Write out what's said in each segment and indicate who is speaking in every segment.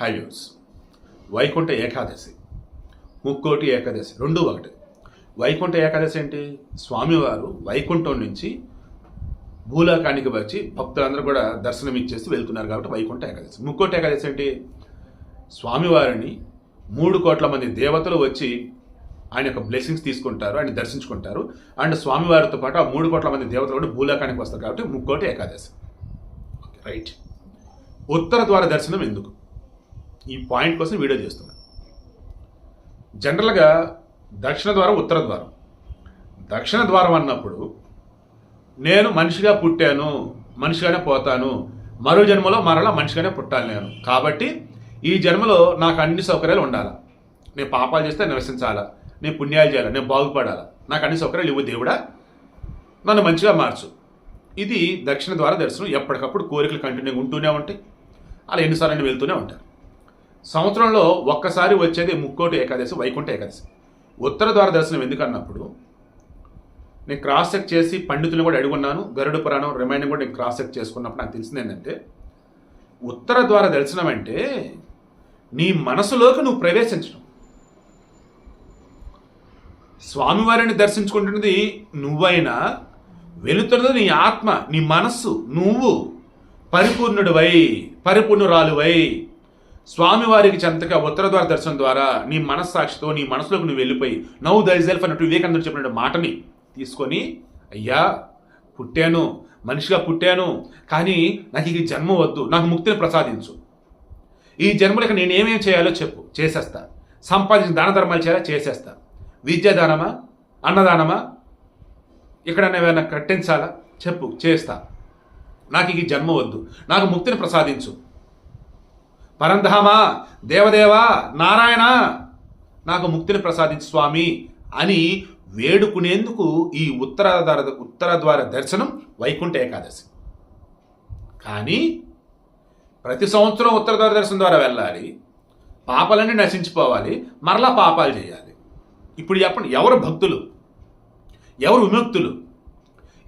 Speaker 1: హైవ్యూస్ వైకుంఠ ఏకాదశి. ముక్కోటి ఏకాదశి. రెండు ఒకటి. వైకుంఠ ఏకాదశి ఏంటి? స్వామివారు వైకుంఠం నుంచి భూలోకానికి వచ్చి భక్తులందరూ కూడా దర్శనం ఇచ్చేసి వెళ్తున్నారు కాబట్టి వైకుంఠ ఏకాదశి. ముక్కోటి ఏకాదశి ఏంటి? స్వామివారిని మూడు కోట్ల మంది దేవతలు వచ్చి ఆయన యొక్క బ్లెస్సింగ్స్ తీసుకుంటారు ఆయన దర్శించుకుంటారు. అండ్ స్వామివారితో పాటు ఆ మూడు కోట్ల మంది దేవతలు కూడా భూలోకానికి వస్తారు కాబట్టి ముక్కోటి ఏకాదశి. ఓకే రైట్ ఉత్తర ద్వార దర్శనం ఎందుకు? ఈ పాయింట్ కోసం వీడియో చేస్తున్నా. జనరల్గా దక్షిణ ద్వారం ఉత్తర ద్వారం. దక్షిణ ద్వారం అన్నప్పుడు నేను మనిషిగా పుట్టాను మనిషిగానే పోతాను మరో జన్మలో మరలా మనిషిగానే పుట్టాలి నేను. కాబట్టి ఈ జన్మలో నాకు అన్ని సౌకర్యాలు ఉండాలి? నేను పాపాలు చేస్తే నివసించాలా? నేను పుణ్యాలు చేయాలి? నేను బాగుపడాలా? నాకు అన్ని సౌకర్యాలు ఇవ్వు దేవుడా. నన్ను మంచిగా మార్చు. ఇది దక్షిణ ద్వార దర్శనం ఎప్పటికప్పుడు కోరికలు కంటిన్యూ ఉంటూనే ఉంటాయి. అలా ఎన్నిసార్లు వెళ్తూనే ఉంటారు. సంవత్సరంలో ఒక్కసారి వచ్చేది ముక్కోటి ఏకాదశి వైకుంఠ ఏకాదశి. ఉత్తర ద్వార దర్శనం ఎందుకన్నప్పుడు నేను క్రాస్ చెక్ చేసి పండితులను కూడా అడుగున్నాను గరుడ పురాణం రిమైండింగ్ కూడా నేను క్రాస్ చెక్ చేసుకున్నప్పుడు నాకు తెలిసింది ఏంటంటే ఉత్తర ద్వార దర్శనం అంటే నీ మనసులోకి నువ్వు ప్రవేశించడం. స్వామివారిని దర్శించుకుంటున్నది నువ్వైనా వెళుతున్నది నీ ఆత్మ నీ మనస్సు నువ్వు పరిపూర్ణుడివై పరిపూర్ణురాలువై స్వామివారికి చెంతగా ఉత్తరద్వార దర్శనం ద్వారా నీ మనస్సాక్షితో నీ మనసులోకి నువ్వు వెళ్ళిపోయి నవ్వు దైజెల్ఫ్ అన్నట్టు వివేకానందుడు చెప్పిన మాటని తీసుకొని అయ్యా పుట్టాను మనిషిగా పుట్టాను కానీ నాకు ఈ జన్మ వద్దు నాకు ముక్తిని ప్రసాదించు. ఈ జన్మలకు నేను ఏమేం చేయాలో చెప్పు చేసేస్తా. సంపాదించిన దాన ధర్మాలు చేయాలా చేసేస్తా. విద్యాదానమా అన్నదానమా ఎక్కడన్నా ఏమైనా కట్టించాలా చెప్పు చేస్తా. నాకు ఈ జన్మ వద్దు నాకు ముక్తిని ప్రసాదించు. పరంధామా దేవదేవా నారాయణ నాకు ముక్తిని ప్రసాదించు స్వామి అని వేడుకునేందుకు ఈ ఉత్తర ఉత్తరద్వార ఉత్తర దర్శనం వైకుంఠ ఏకాదశి. కానీ ప్రతి సంవత్సరం ఉత్తరద్వార దర్శనం ద్వారా వెళ్ళాలి పాపాలన్నీ నశించిపోవాలి మరలా పాపాలు చేయాలి. ఇప్పుడు చెప్పండి ఎవరు భక్తులు? ఎవరు విముక్తులు?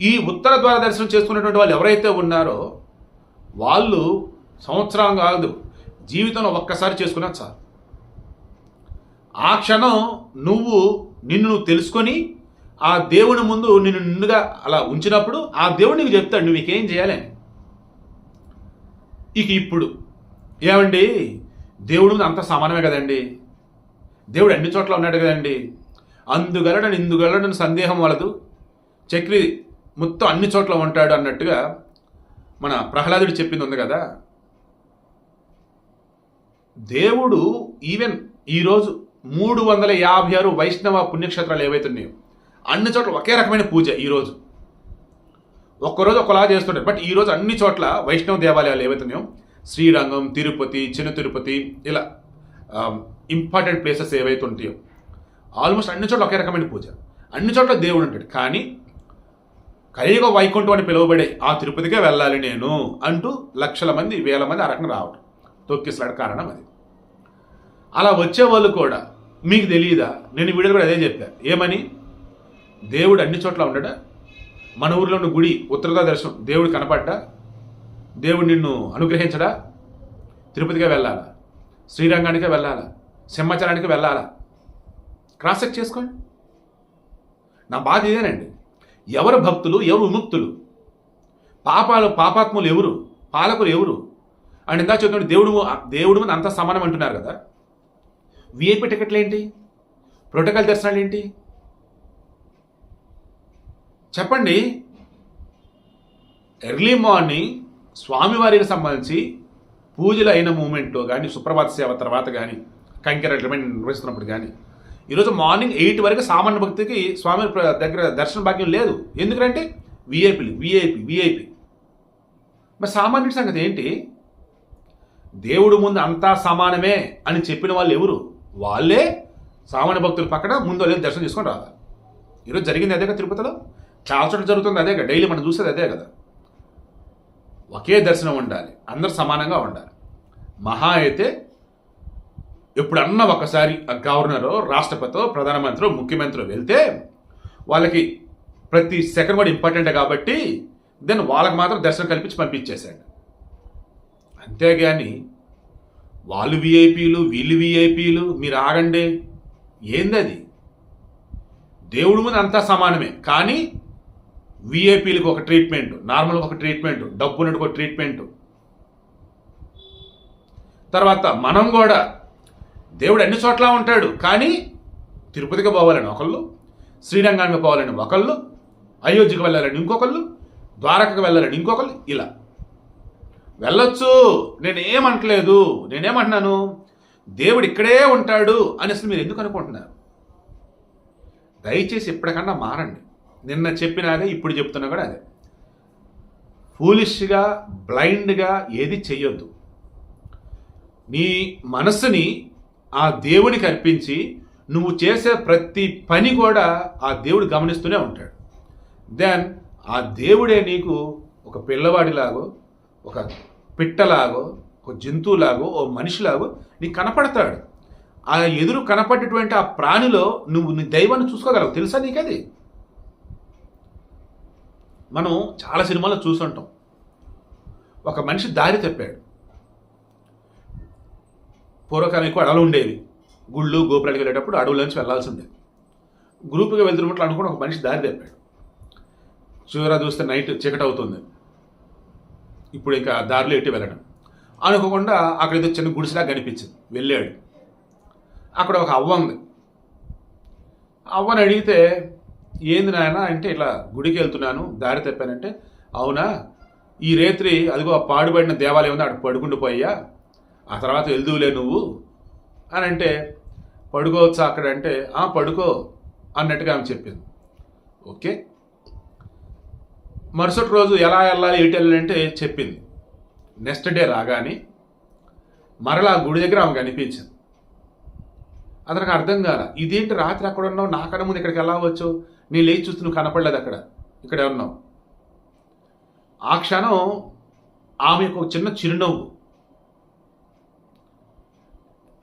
Speaker 1: ఈ ఉత్తర ద్వార దర్శనం చేసుకున్నటువంటి వాళ్ళు ఎవరైతే ఉన్నారో వాళ్ళు సంవత్సరం కాదు జీవితంలో ఒక్కసారి చేసుకున్నా చాలు. ఆ క్షణం నువ్వు నిన్ను నువ్వు తెలుసుకొని ఆ దేవుని ముందు నిన్ను నిన్నుగా అలా ఉంచినప్పుడు ఆ దేవుడు నీకు చెప్తాడు నువ్వు ఇంకేం చేయాలని ఇక ఇప్పుడు. ఏమండి? దేవుడు అంత సమానమే కదండి. దేవుడు అన్ని చోట్ల ఉన్నాడు కదండి. అందుగలడని ఇందుగలడని సందేహం వలదు. చక్రి మొత్తం అన్ని చోట్ల ఉంటాడు అన్నట్టుగా మన ప్రహ్లాదుడు చెప్పింది ఉంది కదా. దేవుడు ఈవెన్ ఈరోజు మూడు వందల యాభై ఆరు వైష్ణవ పుణ్యక్షేత్రాలు ఏవైతున్నాయో అన్ని చోట్ల ఒకే రకమైన పూజ ఈరోజు ఒక్కరోజు ఒకలా చేస్తుంటారు. బట్ ఈరోజు అన్ని చోట్ల వైష్ణవ దేవాలయాలు ఏవైతున్నాయో శ్రీరంగం తిరుపతి చిన్న తిరుపతి ఇలా ఇంపార్టెంట్ ప్లేసెస్ ఏవైతే ఉంటాయో ఆల్మోస్ట్ అన్ని చోట్ల ఒకే రకమైన పూజ. అన్ని చోట్ల దేవుడు ఉంటాడు. కానీ కలియుగ వైకుంఠం అని పిలువబడే ఆ తిరుపతికే వెళ్ళాలి నేను అంటూ లక్షల మంది వేల మంది ఆ రకంగా రావడం తొక్కిసలాడ కారణం అది. అలా వచ్చే వాళ్ళు కూడా మీకు తెలియదా నేను వీడియో కూడా అదే చెప్పాను ఏమని? దేవుడు అన్ని చోట్ల ఉండడా? మన ఊర్లో ఉన్న గుడి ఉత్తరగా దర్శనం దేవుడు కనపడ్డా? దేవుడు నిన్ను అనుగ్రహించడా? తిరుపతిగా వెళ్ళాలా? శ్రీరంగానికే వెళ్ళాలా? సింహాచలానికి వెళ్ళాలా? క్రాస్ చెక్ చేసుకోండి. నా బాధ ఇదేనండి. ఎవరు భక్తులు? ఎవరు విముక్తులు? పాపాలు పాపాత్ములు ఎవరు? పాలకులు ఎవరు? అండ్ ఇందా చెప్తున్నాడు దేవుడు దేవుడు మీద అంత సమానం అంటున్నారు కదా. విఐపి టికెట్లు ఏంటి? ప్రోటోకాల్ దర్శనాలు ఏంటి? చెప్పండి. ఎర్లీ మార్నింగ్ స్వామివారికి సంబంధించి పూజలు అయిన మూమెంట్లో కానీ సుప్రభాత సేవ తర్వాత కానీ కంకెర నిర్వహిస్తున్నప్పుడు కానీ ఈరోజు మార్నింగ్ ఎయిట్ వరకు సామాన్య భక్తికి స్వామి దగ్గర దర్శన భాగ్యం లేదు. ఎందుకంటే విఐపీలు విఐపి విఐపి. మరి సామాన్యుడి సంగతి ఏంటి? దేవుడు ముందు అంతా సమానమే అని చెప్పిన వాళ్ళు ఎవరు? వాళ్ళే సామాన్య భక్తుల పక్కన ముందు వెళ్ళి దర్శనం చేసుకొని రావాలి. ఈరోజు జరిగింది అదే కదా తిరుపతిలో? చాలా చోట్ల జరుగుతుంది అదే కదా. డైలీ మనం చూసేది అదే కదా. ఒకే దర్శనం ఉండాలి. అందరు సమానంగా ఉండాలి. మహా అయితే ఎప్పుడన్నా ఒకసారి ఆ గవర్నరో రాష్ట్రపతితో ప్రధానమంత్రి ముఖ్యమంత్రి వెళ్తే వాళ్ళకి ప్రతి సెకండ్ కూడా ఇంపార్టెంటే కాబట్టి దెన్ వాళ్ళకి మాత్రం దర్శనం కల్పించి పంపించేశాడు అంతేగాని వాళ్ళు విఐపీలు వీళ్ళు విఐపీలు మీరు ఆగండి. ఏంది అది దేవుడు ముందు అంతా సమానమే. కానీ విఐపీలకు ఒక ట్రీట్మెంట్ నార్మల్గా ఒక ట్రీట్మెంట్ డబ్బునకు ఒక ట్రీట్మెంట్ తర్వాత మనం కూడా దేవుడు అన్ని చోట్ల ఉంటాడు. కానీ తిరుపతికి పోవాలని ఒకళ్ళు శ్రీరంగానికి పోవాలని ఒకళ్ళు అయోధ్యకు వెళ్ళాలని ఇంకొకళ్ళు ద్వారకకు వెళ్ళాలని ఇంకొకళ్ళు ఇలా. వెళ్ళొచ్చు. నేనేమంటలేదు. నేనేమంటున్నాను? దేవుడు ఇక్కడే ఉంటాడు అని అసలు మీరు ఎందుకు అనుకుంటున్నారు? దయచేసి ఇప్పటికన్నా మారండి. నిన్న చెప్పినాగా ఇప్పుడు చెప్తున్నా కూడా అదే. ఫూలిష్గా బ్లైండ్గా ఏది చెయ్యొద్దు. నీ మనసుని ఆ దేవునికి అర్పించి నువ్వు చేసే ప్రతి పని కూడా ఆ దేవుడు గమనిస్తూనే ఉంటాడు. దెన్ ఆ దేవుడే నీకు ఒక పిల్లవాడిలాగో ఒక పిట్టలాగో ఒక జంతువులాగో ఓ మనిషిలాగో నీకు కనపడతాడు. ఆ ఎదురు కనపడేటువంటి ఆ ప్రాణిలో నువ్వు నీ దైవాన్ని చూసుకోగలవు. తెలుసా నీకది? మనం చాలా సినిమాల్లో చూసుంటాం ఒక మనిషి దారి తప్పాడు. పూర్వకాలం ఎక్కువ అడవులు ఉండేవి. గుళ్ళు గోపురాలకు వెళ్ళేటప్పుడు అడవులోంచి వెళ్ళాల్సి ఉండేది గ్రూప్గా వెళ్తున్నట్లు అనుకుని ఒక మనిషి దారి తప్పాడు. చివర చూస్తే నైట్ చీకటి అవుతుంది. ఇప్పుడు ఇంకా దారిలో ఎట్టి వెళ్ళడం? అనుకోకుండా అక్కడ ఏదో చిన్న గుడిసిలా కనిపించింది. వెళ్ళాడు. అక్కడ ఒక అవ్వ ఉంది. అవ్వని అడిగితే ఏంది నాయన? అంటే ఇట్లా గుడికి వెళ్తున్నాను దారి తప్పానంటే అవునా? ఈ రేత్రి అదిగో ఆ పాడుబడిన దేవాలయం ఉంది అక్కడ పడుకుంటూ పోయా ఆ తర్వాత వెళ్దువులే నువ్వు. అని అంటే పడుకోవచ్చా అక్కడ? అంటే ఆ పడుకో అన్నట్టుగా ఆమె చెప్పింది. ఓకే. మరుసటి రోజు ఎలా వెళ్ళాలి ఎటు వెళ్ళాలంటే చెప్పింది. నెక్స్ట్ డే రాగానే మరలా గుడి దగ్గర ఆమె కనిపించింది అతనికి అర్థం కాల ఇదేంటి రాత్రి అక్కడ ఉన్నావు? నాకన్నా ముందు ఇక్కడికి ఎలా వచ్చు నీ లేచి చూస్తూ నువ్వు కనపడలేదు అక్కడ. ఇక్కడే ఉన్నావు? ఆ క్షణం ఆమె ఒక చిన్న చిరునవ్వు.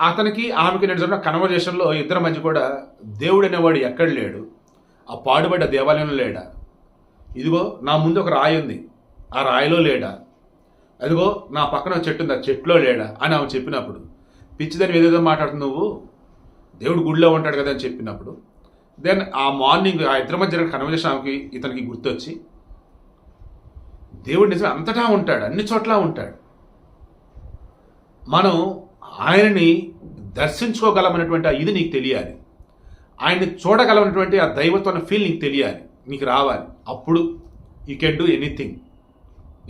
Speaker 1: అతనికి ఆమెకి నేను చెప్పిన కన్వర్జేషన్లో ఇద్దరి మధ్య కూడా దేవుడు అనేవాడు ఎక్కడ లేడు. ఆ పాడుబడ్డ దేవాలయంలో లేడా? ఇదిగో నా ముందు ఒక రాయి ఉంది. ఆ రాయిలో లేడా? అదిగో నా పక్కన ఒక చెట్టు ఉంది ఆ చెట్టులో లేడా? అని ఆమె చెప్పినప్పుడు పిచ్చిదని ఏదేదో మాట్లాడుతుంది నువ్వు దేవుడు గుడిలో ఉంటాడు కదా అని చెప్పినప్పుడు దెన్ ఆ మార్నింగ్ ఆ ఇద్దరి మధ్య జరిగిన కన్వర్జేషన్ ఆమెకి ఇతనికి గుర్తొచ్చి దేవుడు నిజం అంతటా ఉంటాడు అన్ని చోట్ల ఉంటాడు. మనం ఆయనని దర్శించుకోగలమనేటువంటి ఆ ఇది నీకు తెలియాలి. ఆయన్ని చూడగలమనేటువంటి ఆ దైవత్వ ఫీల్ నీకు తెలియాలి నీకు రావాలి. అప్పుడు you can do anything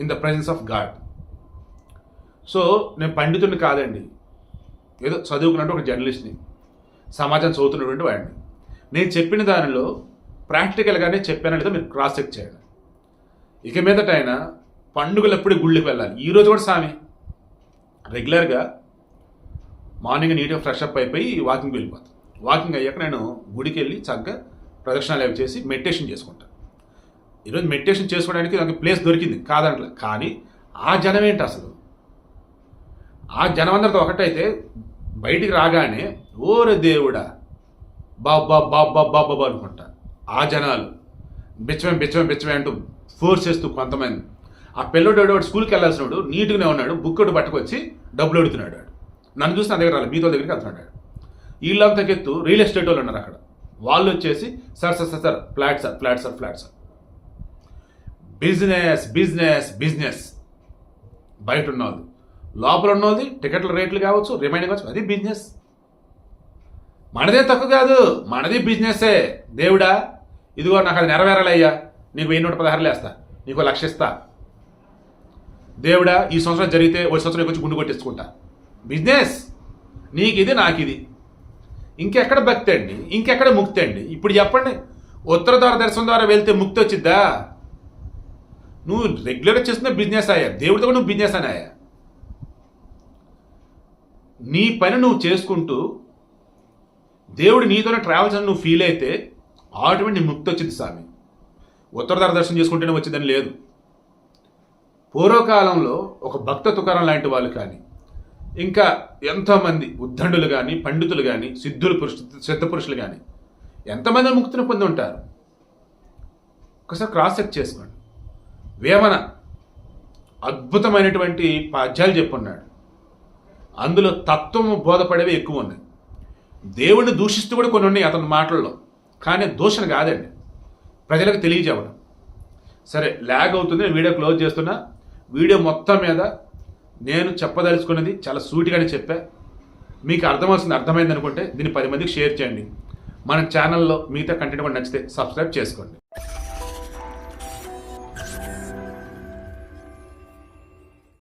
Speaker 1: in the presence of God so నేను పండితుడిని కాదండి. ఏదో చదువుకున్నట్టు ఒక జర్నలిస్ట్ని సమాజం చదువుతున్నటువంటి వాడిని. నేను చెప్పిన దానిలో ప్రాక్టికల్గానే చెప్పాను లేదా మీరు క్రాస్ చెక్ చేయండి ఇక మీదట ఆయన పండుగలు ఎప్పుడు గుళ్ళకి వెళ్ళాలి. ఈరోజు కూడా స్వామి రెగ్యులర్గా మార్నింగ్ నీట్గా ఫ్రెష్ అప్ అయిపోయి వాకింగ్ వెళ్ళిపోతాను వాకింగ్ అయ్యాక నేను గుడికి వెళ్ళి చక్కగా ప్రదక్షిణాలు అవి చేసి మెడిటేషన్ చేసుకుంటాను. ఈరోజు మెడిటేషన్ చేసుకోవడానికి నాకు ప్లేస్ దొరికింది. కాదంట్ల. కానీ ఆ జనం ఏంటి అసలు? ఆ జనం అందరితో ఒకటైతే బయటికి రాగానే ఓరే దేవుడా బాబ్బా బాబ్బా బాబా అనుకుంటా. ఆ జనాలు బిచ్చమే బిచ్చమే బిచ్చమే అంటూ ఫోర్స్ చేస్తూ కొంతమంది. ఆ పిల్లడు వాడు స్కూల్కి వెళ్ళాల్సినప్పుడు నీట్గానే ఉన్నాడు బుక్ ఒకటి పట్టుకొచ్చి డబ్బులు అడుగుతున్నాడు వాడు. నన్ను చూసి నా దగ్గర రాలేదు మీతో దగ్గరికి వెళ్తున్నాడు వీళ్ళంతకెత్తు రియల్ ఎస్టేట్ వాళ్ళు ఉన్నారు అక్కడ. వాళ్ళు వచ్చేసి sir sir sir sir flat sir flat sir flat sir. Business business business. బయట ఉన్నది లోపల ఉన్నది టికెట్ల రేట్లు కావచ్చు రిమైండ్ కావచ్చు అది బిజినెస్. మనదే తక్కువ కాదు మనది బిజినెస్సే. దేవుడా ఇదిగో నాకు అది నెరవేరాలయ్యా. నీకు వెయ్యి నూట పదహారులు వేస్తా. నీకు లక్ష ఇస్తా. దేవుడా ఈ సంవత్సరం జరిగితే ఒక సంవత్సరం వచ్చి గుండు కొట్టించుకుంటా బిజినెస్. నీకు ఇది నాకు ఇది ఇంకెక్కడ భక్తి అండి? ఇంకెక్కడ ముక్తి అండి? ఇప్పుడు చెప్పండి. ఉత్తర ద్వార దర్శనం ద్వారా వెళ్తే ముక్తి వచ్చిద్దా? నువ్వు రెగ్యులర్గా చేస్తున్న బిజినెస్ అయ్యా దేవుడితో కూడా నువ్వు బిజినెస్ అని అయ్యా నీ పని నువ్వు చేసుకుంటూ దేవుడు నీతోనే ట్రావెల్స్ అని నువ్వు ఫీల్ అయితే ఆటోమేటిక్ నీ ముక్తి వచ్చింది స్వామి. ఉత్తరధార దర్శనం చేసుకుంటేనే వచ్చిందని లేదు. పూర్వకాలంలో ఒక భక్త తుకారం లాంటి వాళ్ళు కానీ ఇంకా ఎంతోమంది ఉద్దండులు కానీ పండితులు కానీ సిద్ధులు పురుషు సిద్ధ పురుషులు కానీ ఎంతమంది ముక్తిని పొంది ఉంటారు. ఒకసారి క్రాస్ చెక్ చేసుకోండి. వేమన అద్భుతమైనటువంటి పాద్యాలు చెప్పున్నాడు. అందులో తత్వం బోధపడేవి ఎక్కువ ఉన్నాయి. దేవుణ్ణి దూషిస్తూ కూడా కొన్ని ఉన్నాయి అతని మాటల్లో. కానీ దూషణ కాదండి. ప్రజలకు తెలియజేవడం సరే ల్యాగ్ అవుతుంది నేను వీడియో క్లోజ్ చేస్తున్నా. వీడియో మొత్తం మీద నేను చెప్పదలుచుకున్నది చాలా సూటిగానే చెప్పా. మీకు అర్థమవుతుంది అర్థమైంది అనుకుంటే దీన్ని పది మందికి షేర్ చేయండి. మన ఛానల్లో మిగతా కంటెంట్ కూడా నచ్చితే సబ్స్క్రైబ్ చేసుకోండి.